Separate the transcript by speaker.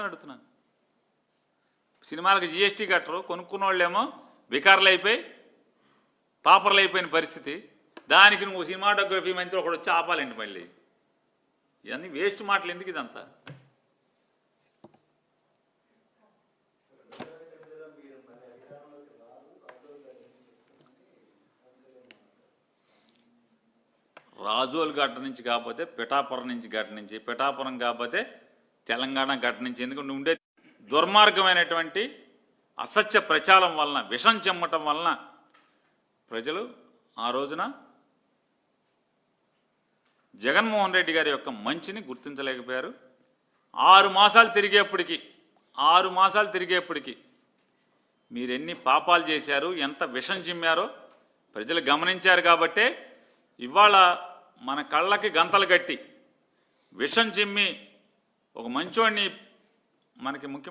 Speaker 1: మాటను అడుగుతున్నాను. సినిమాలకు జిఎస్టీ కట్టరు కొనుక్కున్న వాళ్ళేమో వికారులు అయిపోయి పాపర్లు అయిపోయిన పరిస్థితి. దానికి నువ్వు సినిమాటోగ్రఫీ మంత్రి ఒకడు వచ్చి ఆపాలండి మళ్ళీ? ఇవన్నీ వేస్ట్ మాటలు ఎందుకు ఇదంతా? రాజోల్ గడ్డ నుంచి కాకపోతే పిఠాపురం నుంచి గడ్డ నుంచి పిఠాపురం కాకపోతే తెలంగాణ గడ్డ నుంచి ఎందుకంటే ఉండే దుర్మార్గమైనటువంటి అసత్య ప్రచారం వలన విషం చెమ్మటం వలన ప్రజలు ఆ రోజున జగన్మోహన్ రెడ్డి గారి యొక్క మంచిని గుర్తించలేకపోయారు. ఆరు మాసాలు తిరిగేప్పటికీ ఆరు మాసాలు తిరిగేప్పటికీ మీరెన్ని పాపాలు చేశారు ఎంత విషం చిమ్మారో ప్రజలు గమనించారు కాబట్టే ఇవాళ మన కళ్ళకి గంతలు కట్టి విషం చిమ్మి ఒక మంచోడిని మనకి ముఖ్య